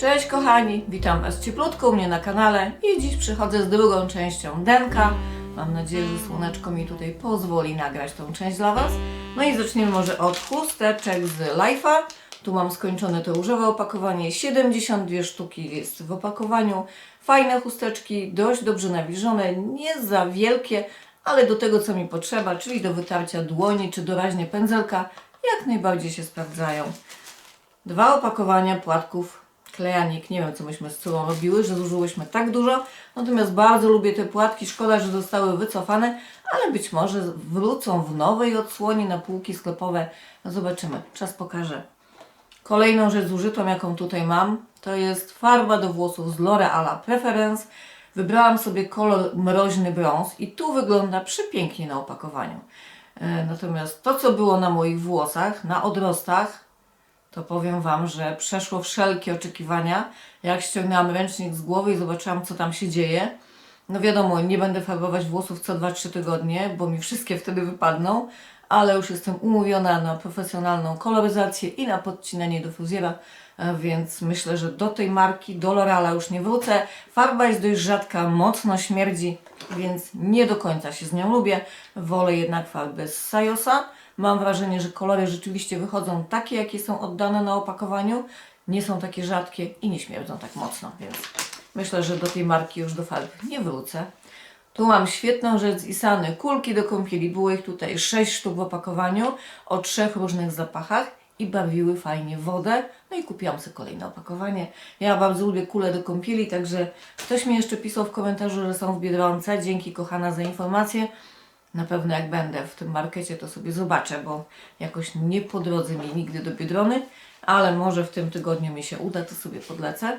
Cześć kochani, witam Was cieplutko u mnie na kanale i dziś przychodzę z drugą częścią denka. Mam nadzieję, że słoneczko mi tutaj pozwoli nagrać tą część dla Was. No i zaczniemy może od chusteczek z Life'a. Tu mam skończone to różowe opakowanie, 72 sztuki jest w opakowaniu. Fajne chusteczki, dość dobrze nawilżone, nie za wielkie, ale do tego co mi potrzeba, czyli do wytarcia dłoni czy doraźnie pędzelka, jak najbardziej się sprawdzają. Dwa opakowania płatków klejanik. Nie wiem, co myśmy z córą robiły, że zużyłyśmy tak dużo. Natomiast bardzo lubię te płatki. Szkoda, że zostały wycofane, ale być może wrócą w nowej odsłonie na półki sklepowe. No zobaczymy. Czas pokaże. Kolejną rzecz zużytą, jaką tutaj mam, to jest farba do włosów z L'Oreala Preference. Wybrałam sobie kolor mroźny brąz i tu wygląda przepięknie na opakowaniu. E, Natomiast to, co było na moich włosach, na odrostach, to powiem Wam, że przeszło wszelkie oczekiwania. Jak ściągnęłam ręcznik z głowy i zobaczyłam, co tam się dzieje. No wiadomo, nie będę farbować włosów co 2-3 tygodnie, bo mi wszystkie wtedy wypadną, ale już jestem umówiona na profesjonalną koloryzację i na podcinanie do fuzjera, e, więc myślę, że do tej marki, do L'Oreala już nie wrócę. Farba jest dość rzadka, mocno śmierdzi, więc nie do końca się z nią lubię. Wolę jednak farby z Sajosa. Mam wrażenie, że kolory rzeczywiście wychodzą takie, jakie są oddane na opakowaniu. Nie są takie rzadkie i nie śmierdzą tak mocno, więc myślę, że do tej marki już do farb nie wrócę. Tu mam świetną rzecz z Isany, kulki do kąpieli. Było ich tutaj 6 sztuk w opakowaniu o trzech różnych zapachach i bawiły fajnie wodę. No i kupiłam sobie kolejne opakowanie. Ja bardzo lubię kule do kąpieli, także ktoś mi jeszcze pisał w komentarzu, że są w Biedronce. Dzięki kochana za informację. Na pewno jak będę w tym markecie, to sobie zobaczę, bo jakoś nie po drodze mi nigdy do Biedrony, ale może w tym tygodniu mi się uda, to sobie podlecę.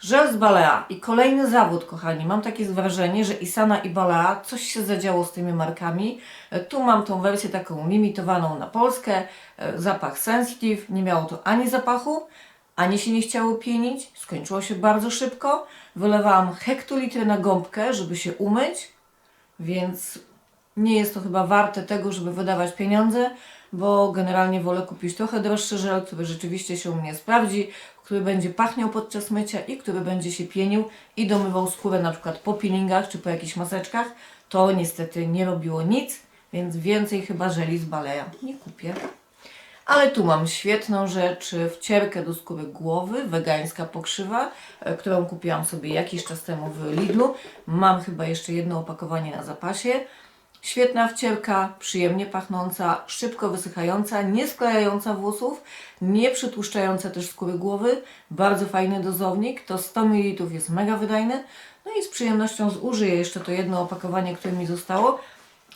Żel z Balea i kolejny zawód, kochani. Mam takie wrażenie, że Isana i Balea, coś się zadziało z tymi markami. E, Tu mam tą wersję taką limitowaną na Polskę. E, Zapach Sensitive. Nie miało to ani zapachu, ani się nie chciało pienić. Skończyło się bardzo szybko. Wylewałam hektolitry na gąbkę, żeby się umyć, więc nie jest to chyba warte tego, żeby wydawać pieniądze, bo generalnie wolę kupić trochę droższy żel, który rzeczywiście się u mnie sprawdzi, który będzie pachniał podczas mycia i który będzie się pienił i domywał skórę na przykład po peelingach czy po jakichś maseczkach. To niestety nie robiło nic, więc więcej chyba żeli z Baleja nie kupię. Ale tu mam świetną rzecz, wcierkę do skóry głowy, wegańska pokrzywa, e, którą kupiłam sobie jakiś czas temu w Lidlu. Mam chyba jeszcze jedno opakowanie na zapasie. Świetna wcierka, przyjemnie pachnąca, szybko wysychająca, nie sklejająca włosów, nie przytłuszczająca też skóry głowy. Bardzo fajny dozownik, to 100 ml jest mega wydajny. No i z przyjemnością zużyję jeszcze to jedno opakowanie, które mi zostało.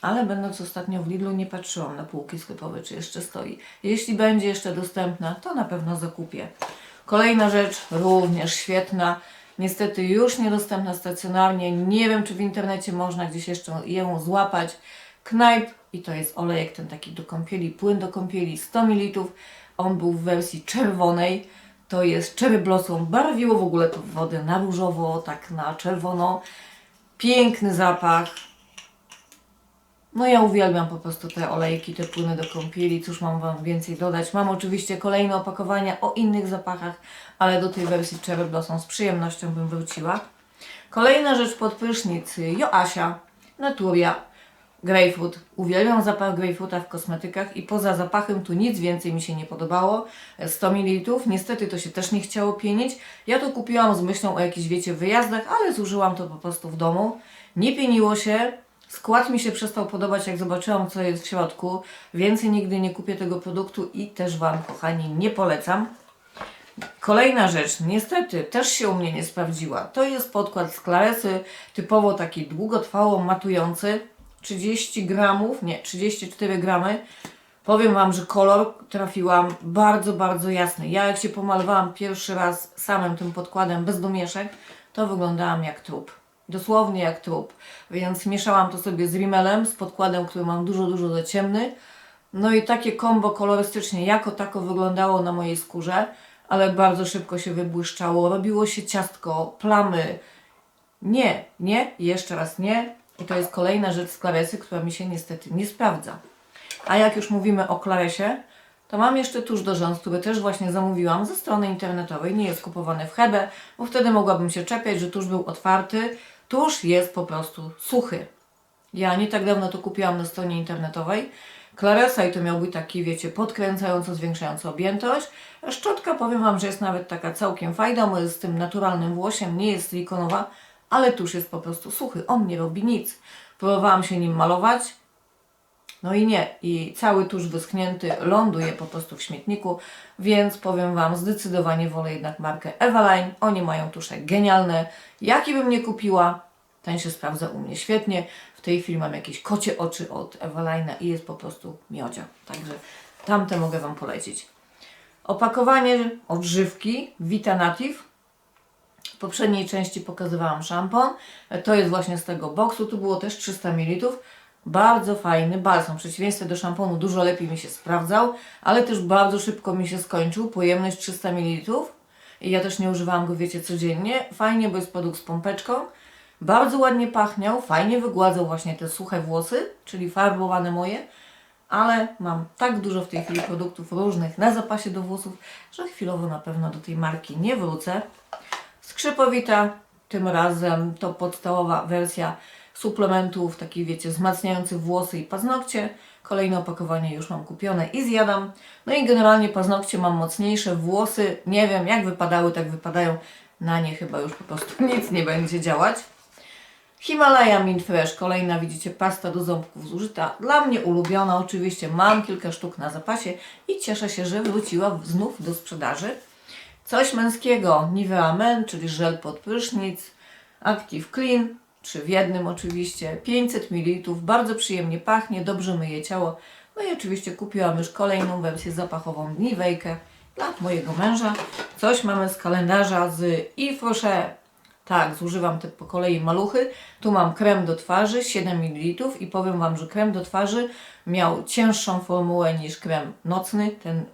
Ale będąc ostatnio w Lidlu nie patrzyłam na półki sklepowe, czy jeszcze stoi. Jeśli będzie jeszcze dostępna, to na pewno zakupię. Kolejna rzecz, również świetna. Niestety już niedostępna stacjonarnie. Nie wiem, czy w internecie można gdzieś jeszcze ją złapać. Knajp i to jest olejek ten taki do kąpieli, płyn do kąpieli 100 ml. On był w wersji czerwonej. To jest cherry blossom. Barwiło w ogóle to wodę na różowo, tak na czerwono. Piękny zapach. No ja uwielbiam po prostu te olejki, te płyny do kąpieli. Cóż mam Wam więcej dodać? Mam oczywiście kolejne opakowania o innych zapachach, ale do tej wersji Cherry Blossom z przyjemnością bym wróciła. Kolejna rzecz pod prysznic. Joasia, Naturia, Greyfoot. Uwielbiam zapach Greyfoota w kosmetykach i poza zapachem tu nic więcej mi się nie podobało. 100 ml. Niestety to się też nie chciało pienić. Ja to kupiłam z myślą o jakichś, wiecie, wyjazdach, ale zużyłam to po prostu w domu. Nie pieniło się. Skład mi się przestał podobać, jak zobaczyłam, co jest w środku. Więcej nigdy nie kupię tego produktu i też Wam, kochani, nie polecam. Kolejna rzecz, niestety też się u mnie nie sprawdziła. To jest podkład z Claresy, typowo taki długotrwało matujący. 30 gramów, nie, 34 gramy. Powiem Wam, że kolor trafiłam bardzo, bardzo jasny. Ja jak się pomalowałam pierwszy raz samym tym podkładem bez domieszek, to wyglądałam jak trup. Dosłownie jak trup. Więc mieszałam to sobie z rimelem, z podkładem, który mam dużo, dużo za ciemny. No i takie kombo kolorystycznie jako tako wyglądało na mojej skórze, ale bardzo szybko się wybłyszczało. Robiło się ciastko, plamy. Nie, nie, jeszcze raz nie. I to jest kolejna rzecz z Claresy, która mi się niestety nie sprawdza. A jak już mówimy o Claresie, to mam jeszcze tusz do rzęs, który też właśnie zamówiłam ze strony internetowej. Nie jest kupowany w Hebe, bo wtedy mogłabym się czepiać, że tusz był otwarty. Tusz jest po prostu suchy. Ja nie tak dawno to kupiłam na stronie internetowej. Claresa i to miał być taki, wiecie, podkręcająco, zwiększający objętość. Szczotka, powiem Wam, że jest nawet taka całkiem fajna, z tym naturalnym włosiem, nie jest silikonowa, ale tusz jest po prostu suchy, on nie robi nic. Próbowałam się nim malować, no i nie, i cały tusz wyschnięty ląduje po prostu w śmietniku, więc powiem Wam, zdecydowanie wolę jednak markę Eveline. Oni mają tusze genialne. Jaki bym nie kupiła, ten się sprawdza u mnie świetnie. W tej chwili mam jakieś kocie oczy od Eveline'a i jest po prostu miodzia. Także tamte mogę Wam polecić. Opakowanie odżywki Vita Native. W poprzedniej części pokazywałam szampon. To jest właśnie z tego boksu. Tu było też 300 ml. Bardzo fajny balsam. W przeciwieństwie do szamponu dużo lepiej mi się sprawdzał, ale też bardzo szybko mi się skończył. Pojemność 300 ml. I ja też nie używałam go, wiecie, codziennie. Fajnie, bo jest produkt z pompeczką. Bardzo ładnie pachniał, fajnie wygładzał właśnie te suche włosy, czyli farbowane moje, ale mam tak dużo w tej chwili produktów różnych na zapasie do włosów, że chwilowo na pewno do tej marki nie wrócę. Skrzypowita, tym razem to podstawowa wersja suplementów, takich wiecie, wzmacniających włosy i paznokcie. Kolejne opakowanie już mam kupione i zjadam. No i generalnie paznokcie mam mocniejsze, włosy, nie wiem jak wypadały, tak wypadają. Na nie chyba już po prostu nic nie będzie działać. Himalaya Mint Fresh, kolejna widzicie pasta do ząbków zużyta. Dla mnie ulubiona, oczywiście mam kilka sztuk na zapasie i cieszę się, że wróciła znów do sprzedaży. Coś męskiego, Nivea Men, czyli żel pod prysznic, Active Clean, trzy w jednym oczywiście, 500 ml, bardzo przyjemnie pachnie, dobrze myje ciało. No i oczywiście kupiłam już kolejną wersję zapachową Nivejkę dla mojego męża. Coś mamy z kalendarza z Yves Rocher. Tak, zużywam te po kolei maluchy. Tu mam krem do twarzy 7 ml i powiem Wam, że krem do twarzy miał cięższą formułę niż krem nocny. Ten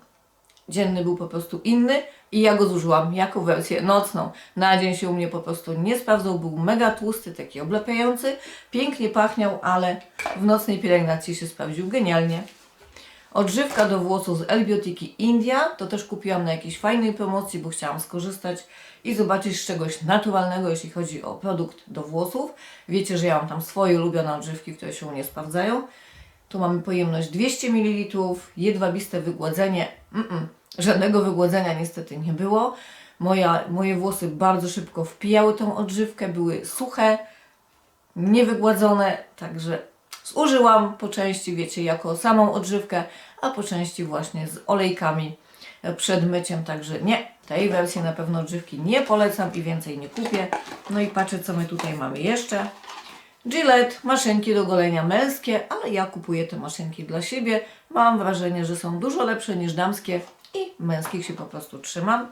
dzienny był po prostu inny i ja go zużyłam jako wersję nocną. Na dzień się u mnie po prostu nie sprawdzał, był mega tłusty, taki oblepiający, pięknie pachniał, ale w nocnej pielęgnacji się sprawdził genialnie. Odżywka do włosów z Elbiotiki India, to też kupiłam na jakiejś fajnej promocji, bo chciałam skorzystać i zobaczyć z czegoś naturalnego, jeśli chodzi o produkt do włosów. Wiecie, że ja mam tam swoje ulubione odżywki, które się u mnie sprawdzają. Tu mamy pojemność 200 ml, jedwabiste wygładzenie. Mm-mm, żadnego wygładzenia niestety nie było. Moja, moje włosy bardzo szybko wpijały tą odżywkę, były suche, niewygładzone, także zużyłam po części, wiecie, jako samą odżywkę, a po części właśnie z olejkami przed myciem, także nie, tej wersji na pewno odżywki nie polecam i więcej nie kupię. No i patrzę, co my tutaj mamy jeszcze. Gillette, maszynki do golenia męskie, ale ja kupuję te maszynki dla siebie. Mam wrażenie, że są dużo lepsze niż damskie i męskich się po prostu trzymam.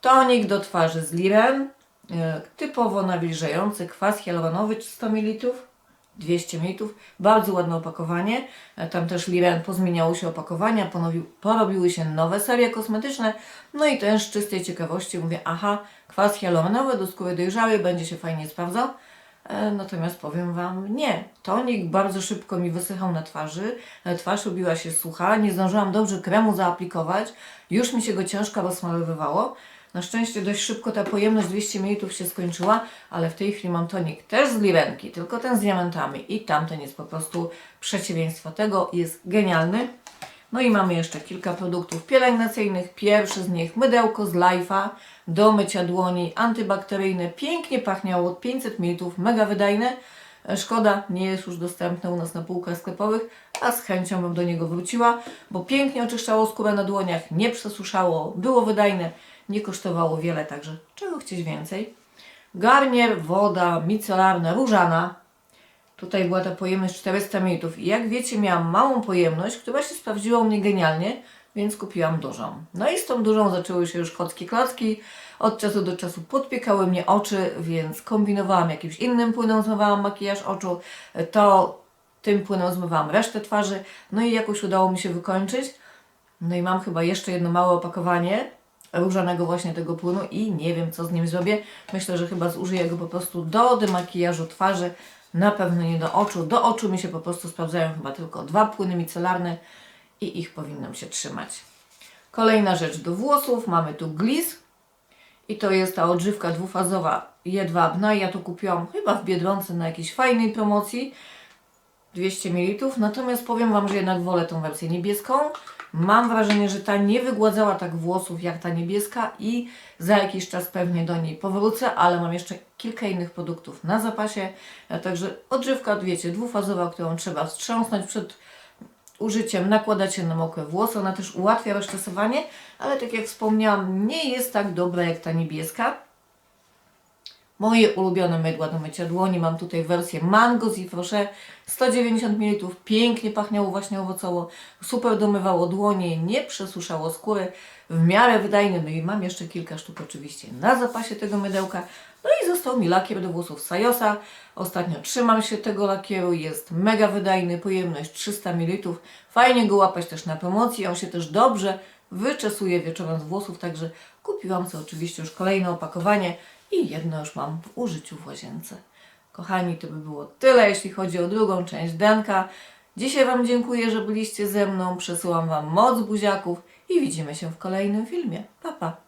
Tonik do twarzy z Liren, e, typowo nawilżający, kwas hialuronowy 100 ml, 200 ml, bardzo ładne opakowanie. E, Tam też Liren pozmieniało się opakowania, ponowił, porobiły się nowe serie kosmetyczne. No i też z czystej ciekawości mówię, aha, kwas hialuronowy do skóry dojrzałej będzie się fajnie sprawdzał. E, Natomiast powiem Wam, nie. Tonik bardzo szybko mi wysychał na twarzy. E, Twarz robiła się sucha, nie zdążyłam dobrze kremu zaaplikować. Już mi się go ciężko rozmalowywało. Na szczęście dość szybko ta pojemność 200 ml się skończyła, ale w tej chwili mam tonik też z lirenki, tylko ten z diamentami i tamten jest po prostu przeciwieństwo tego, jest genialny. No i mamy jeszcze kilka produktów pielęgnacyjnych. Pierwszy z nich mydełko z Life'a do mycia dłoni, antybakteryjne, pięknie pachniało, 500 ml, mega wydajne. E, Szkoda, nie jest już dostępne u nas na półkach sklepowych, a z chęcią bym do niego wróciła, bo pięknie oczyszczało skórę na dłoniach, nie przesuszało, było wydajne, nie kosztowało wiele, także czego chcieć więcej. Garnier, woda micelarna, różana, Tutaj była ta pojemność 400 ml i jak wiecie miałam małą pojemność, która się sprawdziła u mnie genialnie, więc kupiłam dużą. No i z tą dużą zaczęły się już chocki klocki. Od czasu do czasu podpiekały mnie oczy, więc kombinowałam jakimś innym płynem, zmywałam makijaż oczu. To tym płynem zmywałam resztę twarzy. No i jakoś udało mi się wykończyć. No i mam chyba jeszcze jedno małe opakowanie różanego właśnie tego płynu i nie wiem co z nim zrobię. Myślę, że chyba zużyję go po prostu do demakijażu twarzy, na pewno nie do oczu. Do oczu mi się po prostu sprawdzają chyba tylko dwa płyny micelarne i ich powinnam się trzymać. Kolejna rzecz do włosów. Mamy tu gliss i to jest ta odżywka dwufazowa jedwabna. Ja to kupiłam chyba w Biedronce na jakiejś fajnej promocji. 200 ml. Natomiast powiem Wam, że jednak wolę tą wersję niebieską. Mam wrażenie, że ta nie wygładzała tak włosów jak ta niebieska i za jakiś czas pewnie do niej powrócę, ale mam jeszcze kilka innych produktów na zapasie. E, Także odżywka, wiecie, dwufazowa, którą trzeba wstrząsnąć przed użyciem, nakładać się na mokre włosy. Ona też ułatwia rozczasowanie, ale tak jak wspomniałam, nie jest tak dobra jak ta niebieska. Moje ulubione mydła do mycia dłoni. Mam tutaj wersję Mango z Ifrosze 190 ml. Pięknie pachniało właśnie owocowo. Super domywało dłonie, nie przesuszało skóry. W miarę wydajny. No i mam jeszcze kilka sztuk oczywiście na zapasie tego mydełka. No i został mi lakier do włosów Sajosa. Ostatnio trzymam się tego lakieru. Jest mega wydajny. Pojemność 300 ml. Fajnie go łapać też na promocji. On się też dobrze wyczesuje wieczorem z włosów. Także kupiłam sobie oczywiście już kolejne opakowanie i jedno już mam w użyciu w łazience. Kochani, to by było tyle, jeśli chodzi o drugą część denka. Dzisiaj Wam dziękuję, że byliście ze mną. Przesyłam Wam moc buziaków i widzimy się w kolejnym filmie. Pa, pa!